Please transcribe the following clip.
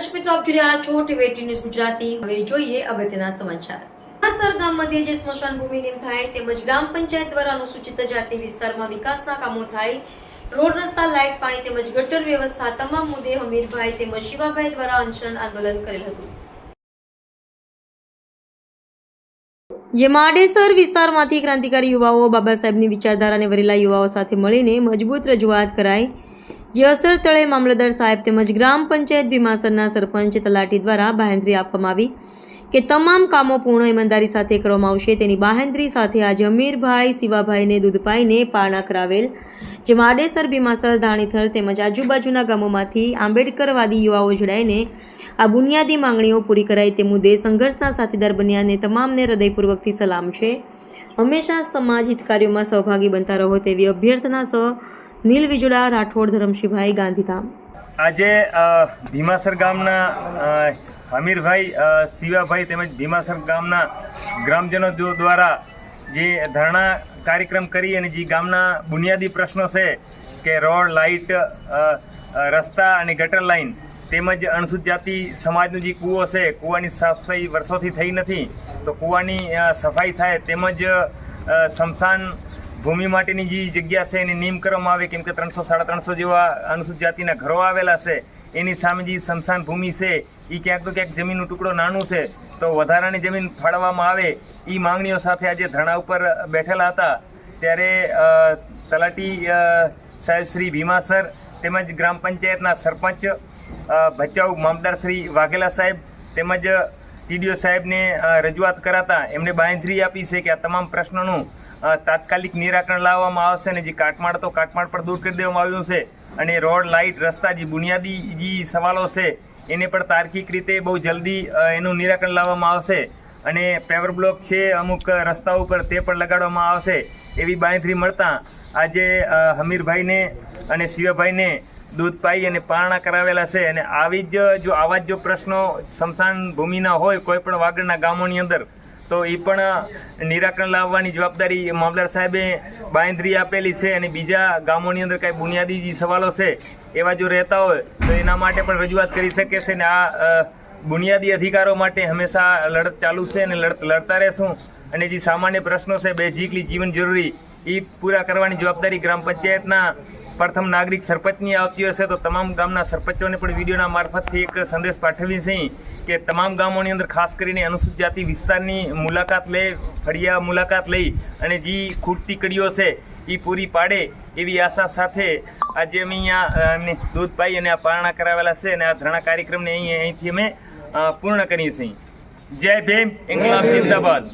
દર્શક મિત્રો, આપ જોઈ રહ્યા છો ટીવી ન્યૂઝ ગુજરાતી. હવે જોઈએ અગત્યના સમાચાર. તમામ મુદ્દે હમીરભાઈ તેમજ આંદોલન કરેલ હતું. જેમાં આડેસર વિસ્તારમાંથી ક્રાંતિકારી યુવાઓ બાબા સાહેબની વિચારધારાને વરેલા યુવાઓ સાથે મળીને મજબૂત રજૂઆત કરાઈ. જે અસર તળે મામલતદાર સાહેબ તેમજ ગ્રામ પંચાયત ભીમાસરના સરપંચ તલાટી દ્વારા બાહેંધરી આપવામાં આવી કે તમામ કામો પૂર્ણ ઈમાનદારી સાથે કરવામાં આવશે. તેની બાહેંધરી સાથે આજે અમીરભાઈ શિવાભાઈને દૂધપાઈને પારણા કરાવેલ, જેમાં આડેસર ભીમાસર, ધાણીથર તેમજ આજુબાજુના ગામોમાંથી આંબેડકરવાદી યુવાઓ જોડાઈને આ બુનિયાદી માંગણીઓ પૂરી કરાય તે મુદ્દે સંઘર્ષના સાથીદાર બન્યા અને તમામને હૃદયપૂર્વકથી સલામ છે. હંમેશા સમાજ હિતકાર્યોમાં સહભાગી બનતા રહો તેવી અભ્યર્થના સહ નીલ વિજોડા, રાઠોડ, ધરમશીભાઈ, ગાંધીધામ. આજે ભીમાસર ગામના હમીરભાઈ શિવાભાઈ તેમજ ભીમાસર ગામના ગ્રામજનો દ્વારા જે ધરણા કાર્યક્રમ કરી અને જે ગામના બુનિયાદી પ્રશ્નો છે કે રોડ, લાઇટ રસ્તા અને ગટર લાઇન તેમજ અનુસૂચિત જાતિ સમાજનું જે કૂવો છે, કૂવાની સાફ સફાઈ વર્ષોથી થઈ નથી, તો કૂવાની સફાઈ થાય તેમજ સ્મશાન ભૂમિ માટેની જે જગ્યા છે એની નીમ કરવામાં આવે, કેમ કે ત્રણસો, સાડા ત્રણસો જેવા અનુસૂચિત જાતિના ઘરો આવેલા છે. એની સામે જે સ્મશાન ભૂમિ છે એ ક્યાંક તો ક્યાંક જમીનનો ટુકડો નાનું છે, તો વધારાની જમીન ફાળવવામાં આવે એ માંગણીઓ સાથે આજે ધરણા ઉપર બેઠેલા હતા. ત્યારે તલાટી સાહેબ શ્રી ભીમાસર તેમજ ગ્રામ પંચાયતના સરપંચ ભચાઉ મામદાર શ્રી વાઘેલા સાહેબ તેમજ ટીડીઓ સાહેબને રજૂઆત કરાતા એમણે બાંધરી આપી છે કે આ તમામ પ્રશ્નોનું તાત્કાલિક નિરાકરણ લાવવામાં આવશે અને જે કાટમાળ તો કાટમાળ પર દૂર કરી દેવામાં આવ્યું છે અને રોડ, લાઇટ, રસ્તા જે બુનિયાદી જે સવાલો છે, એને પણ તાર્કિક રીતે બહુ જલ્દી એનું નિરાકરણ લાવવામાં આવશે. અને પેવર બ્લોક છે, અમુક રસ્તા ઉપર તે પણ લગાડવામાં આવશે એવી બાંયધરી મળતા આજે હમીરભાઈને અને શિવભાઈને દૂધ પાઈ અને પારણા કરાવેલા છે અને આવી જ જો આવા જ જો પ્રશ્નો સ્મશાન ભૂમિના હોય કોઈ પણ વાગડના ગામોની અંદર, તો એ પણ નિરાકરણ લાવવાની જવાબદારી મામલદાર સાહેબે બાંધરી આપેલી છે અને બીજા ગામોની અંદર કાંઈ બુનિયાદી જે સવાલો છે, એવા જો રહેતા હોય, તો એના માટે પણ રજૂઆત કરી શકે છે ને આ બુનિયાદી અધિકારો માટે હંમેશા લડત ચાલુ છે અને લડત લડતા રહેશું. અને જે સામાન્ય પ્રશ્નો છે, બેઝિકલી જીવન જરૂરી એ પૂરા કરવાની જવાબદારી ગ્રામ પંચાયતના પ્રથમ નાગરિક સરપંચની આવતી હશે તો તમામ ગામના સરપંચોને પણ વિડીયોના મારફતથી એક સંદેશ પાઠવી છે કે તમામ ગામોની અંદર ખાસ કરીને અનુસૂચિત જાતિ વિસ્તારની મુલાકાત લે, ફળિયા મુલાકાત લઈ અને જે ખૂટતી કડીઓ છે એ પૂરી પાડે એવી આશા સાથે આજે અમે અહીંયા દૂધભાઈ અને આ પારણા કરાવેલા છે અને આ ધરણા કાર્યક્રમને અહીં, અહીંથી અમે પૂર્ણ કરીએ છીએ. જય ભીમ ઇન્કલાબ જિંદાબાદ.